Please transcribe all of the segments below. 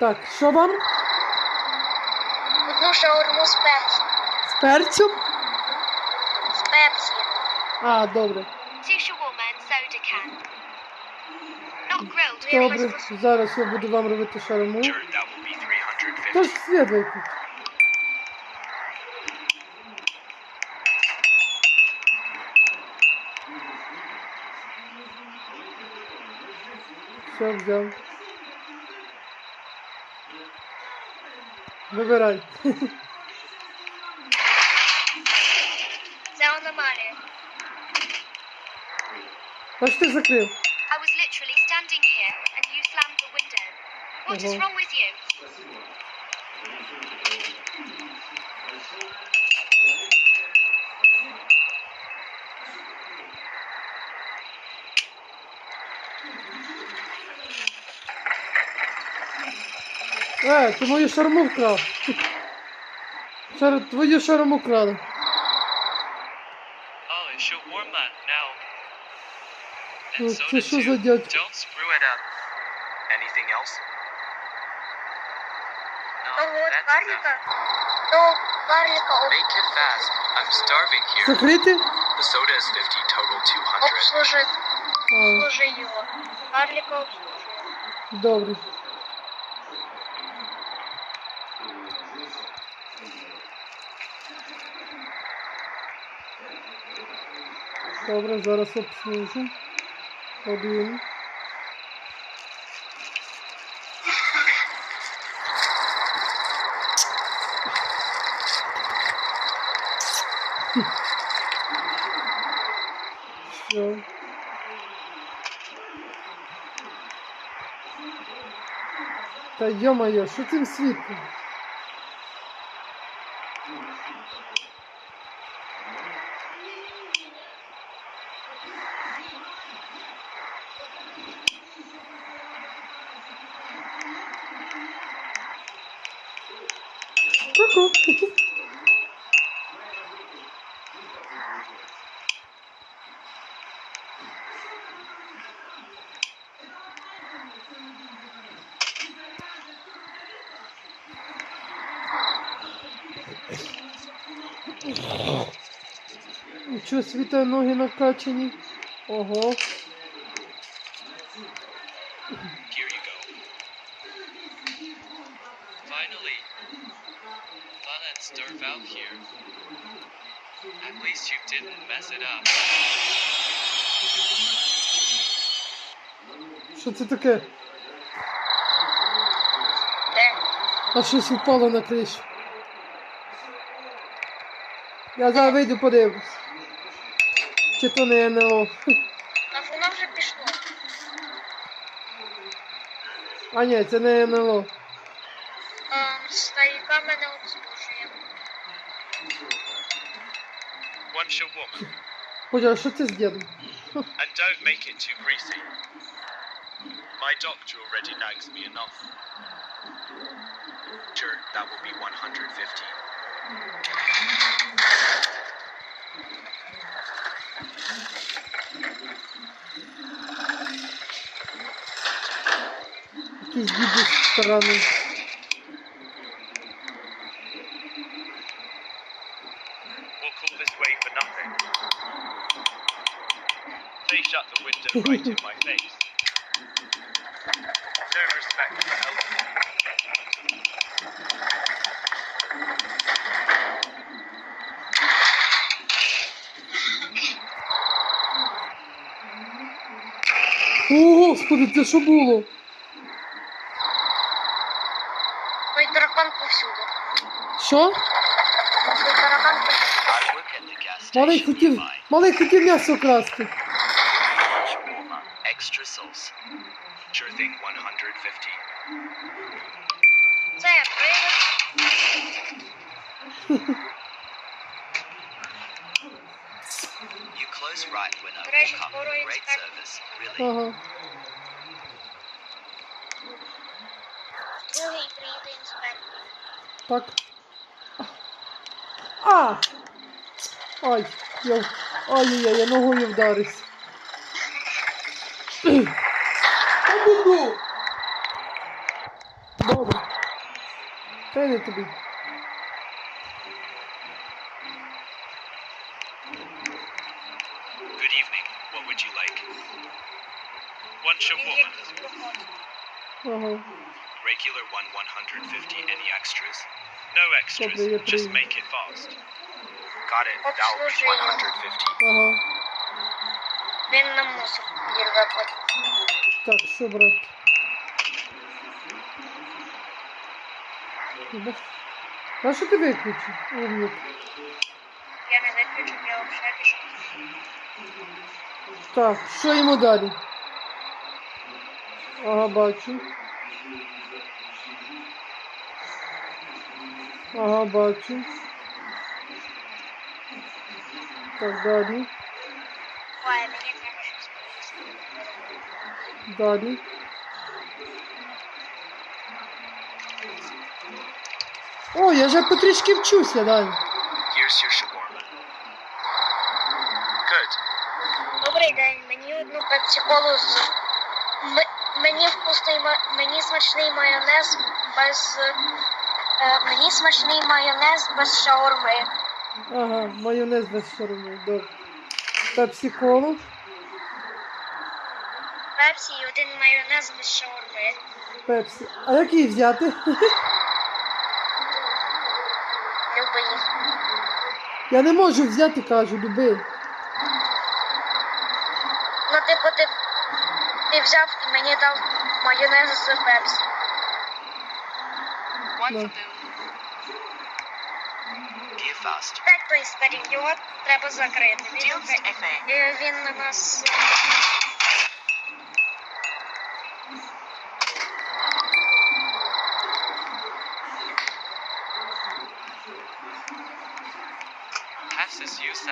Так, що вам? Одну шаурму з пепсі. З перцем? З пепсі. А, добре. Two shawarma and soda can. Not grilled, we Добре. Зараз я буду вам робити шаурму. Sure, that will be 350. Тож слідуйте. Все, взяв. Wybieraj. They're the money. I was literally standing here and you slammed the window. What is wrong with Е, ти мою шарму вкрав. Шар... Твою шарму крали. It's shawarma now. Ну, це що за. Anything else? Карлика? Карлика Make it fast. I'm starving here. Закрити? The soda is 50, total 200. обслужи, А, обслужи його. Карлика обслужи. добре. Добре, зараз обслужу. Один. Все. Та йо-моє, що цим світлом? Нічого світа ноги накачані. Ого. Sturf out here. At least you didn't mess it up. Що це таке? Де? А щось упало на кришу. Я зараз вийду подивлюсь. Чи то не НЛО. А воно вже пішло. А ні, це не НЛО. А, старіка мене обслужує. One shawarma. Боже, а що це з дідом? And don't make it too greasy. My doctor already nags me enough. Sure, that will be 150. Якийсь дідусь странний. We'll call this way for nothing. They shut the window right in my face. No respect for elders. О, господи, це що було? Той таракан повсюду. Що? Той таракан gas Малий хотів, малий хотів м'ясо красти. Extra sauce. Sure thing, 150. Це привид. Ага. Другий приїде інспектор. Так. А! Ай, я... Ай-яй-яй, я ногою вдарився. Та буду! Добре. Та тобі. Would you like? One shawarma. Ага. Regular one 150. Any extras? No extras. Добре, я Just прийму. make it fast. Got it. That'll be Обслуживание. 150. Ага. Він на мусор їде потім. Так, що, брат? Ну, А що ти виключив? Умник. Я не виключу, я взагалі пішов. Так, що йому далі? Ага, бачу. Ага, бачу. Так, далі. Далі. О, я вже потрішки вчуся, Дань. Одну з. М- мені вкусний мені смачний майонез без. Е, мені смачний майонез без шаурми. Ага, майонез без шарми, добре. Пепсі колу. Пепсі і один майонез без шаурми. Пепсі. А який взяти? Любий. Я не можу взяти, кажу, люби. Ну, типу, ти, ти взяв і мені дав майонез з пепсі. One. Так, той старий, його треба закрити. Він, Е, він на нас. Has this use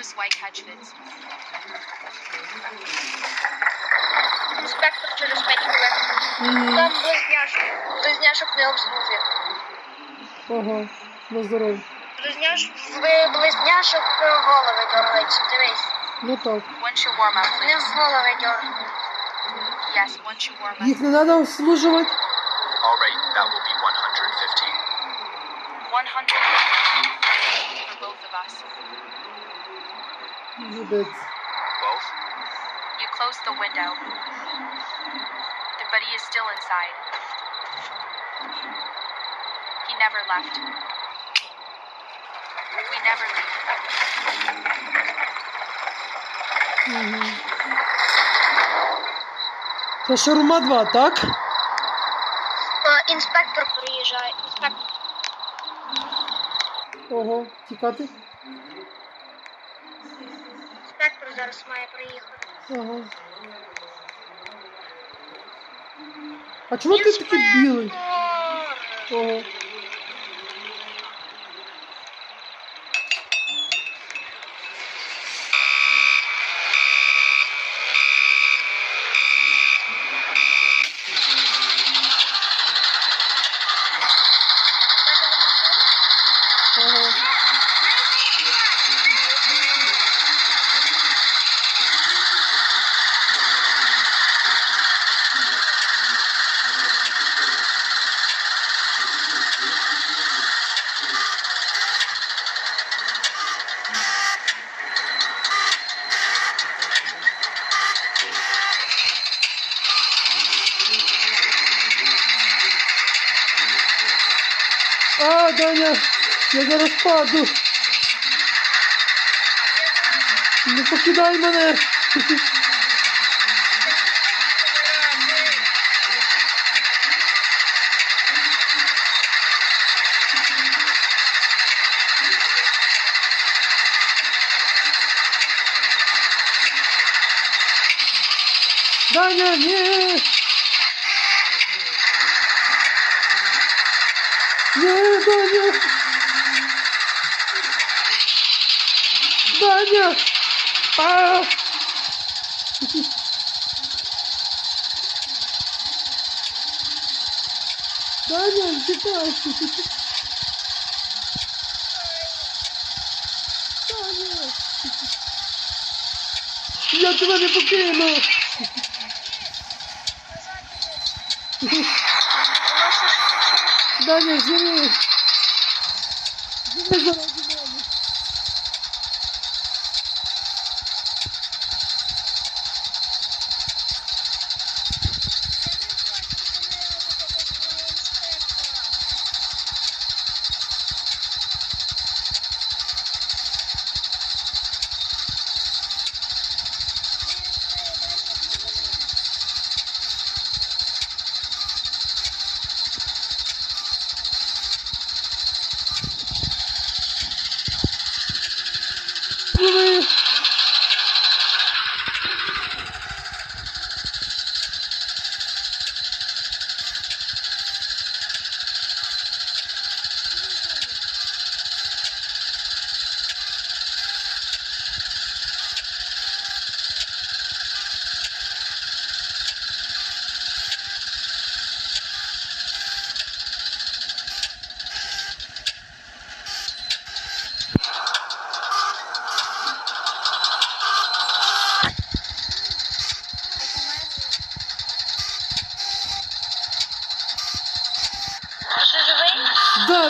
Novus White Hedgevids. Інспектор через 5 хвилин. Там близняшок. Близняшок не обслужує. Ага, на здоров'я. Близняш... В близняшок е, голови дергають. Дивись. Ну так. One shawarma, В please. них голови дергають. Yes, one shawarma. Їх не треба обслужувати? All right. That will be 150. 100 for both of us. Молодець. Both? You closed the window. But he is still inside. He never left. We never leave. Угу. Це шаурма 2, так? Е, Інспектор приїжджає. Інспектор. Ого, тікати. Інспектор зараз має приїхати. Ага. А чому ти такий білий? Ага. А, Даня, я зараз паду. Не покидай мене. Даня, ні! Ні, Даня! Даня! А! Даня, тікай! Я тебе не покину. Даня, живи. Живи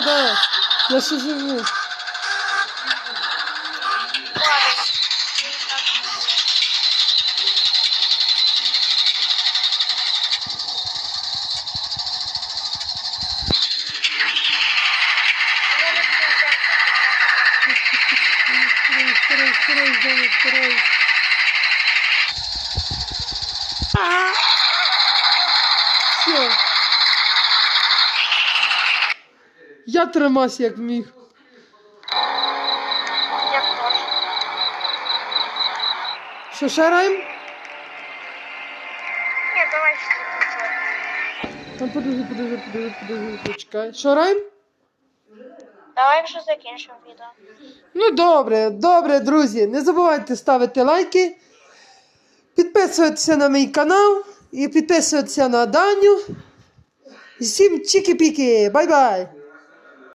Да, да. Я ще живу. Ладно. Я тримався як міг. Я теж. Що, шараєм? Ні, давай ще. Там подожди, подожди, подожди, подожди, почекай. Шараєм? Давай вже закінчимо відео. Ну добре, добре, друзі. Не забувайте ставити лайки, підписуватися на мій канал і підписуватися на Даню. І Всім чіки-піки. Бай-бай!